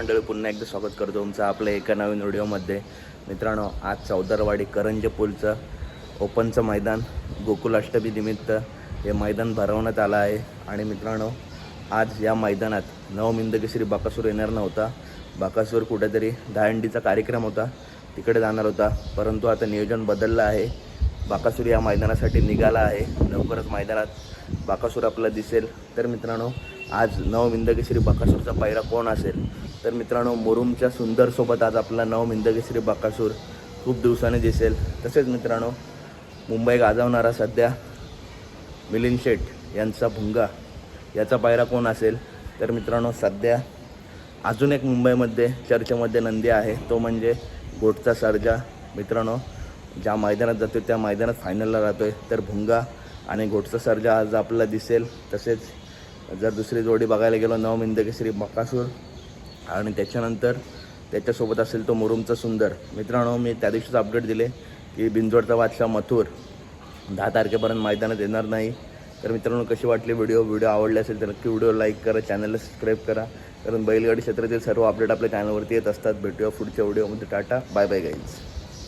मंडळी पुन्हा एकदा स्वागत करतो तुमचं आपल्या एका नवीन व्हिडिओमध्ये. मित्रांनो आज चौदारवाडी करंज पूलचं ओपनचं मैदान गोकुलाष्टमी निमित्त हे मैदान भरवण्यात आलं आहे. आणि मित्रांनो आज या मैदानात नवमिंदकेसरी बाकासूर येणार नव्हता. बाकासूर कुठेतरी दहांडीचा कार्यक्रम होता तिकडे जाणार होता. परंतु आता नियोजन बदललं आहे. बाकासूर या मैदानासाठी निघाला आहे. लवकरच मैदानात बाकासूर आपला दिसेल. तर मित्रांनो आज नवमिंदकेसरी बकासूरचा पायरा कोण असेल? तर मित्रांनो मुरुमच्या सुंदरसोबत आज आपला नवमिंदकेसरी बकासूर खूप दिवसाने दिसेल. तसेच मित्रांनो मुंबई गाजवणारा सध्या मिलिंद शेठ यांचा भुंगा याचा पायरा कोण असेल? तर मित्रांनो सध्या अजून एक मुंबईमध्ये चर्चेमध्ये नंदी आहे. तो म्हणजे गोटचा सर्जा. मित्रांनो ज्या मैदानात जातो त्या मैदानात फायनलला राहतो आहे तर भुंगा आणि घोटचा सर्जा आज आपल्याला दिसेल. तसेच जर दुसरी जोडी बघायला गेलो नवमिंदकेसरी बकासूर आणि त्याच्यानंतर त्याच्यासोबत असेल तो मुरुमचा सुंदर. मित्रांनो मी त्या दिवशीच अपडेट दिले की बिंजोडचा वादशा मथुर दहा तारखेपर्यंत मैदानात येणार नाही. तर मित्रांनो कशी वाटली व्हिडिओ व्हिडिओ आवडले असेल तर नक्की व्हिडिओ लाईक करा चॅनलला सबस्क्राईब करा. कारण बैलगाडी क्षेत्रातील सर्व अपडेट आपल्या चॅनलवरती येत असतात. भेटूया पुढच्या व्हिडिओमध्ये टाटा बाय बाय गाईज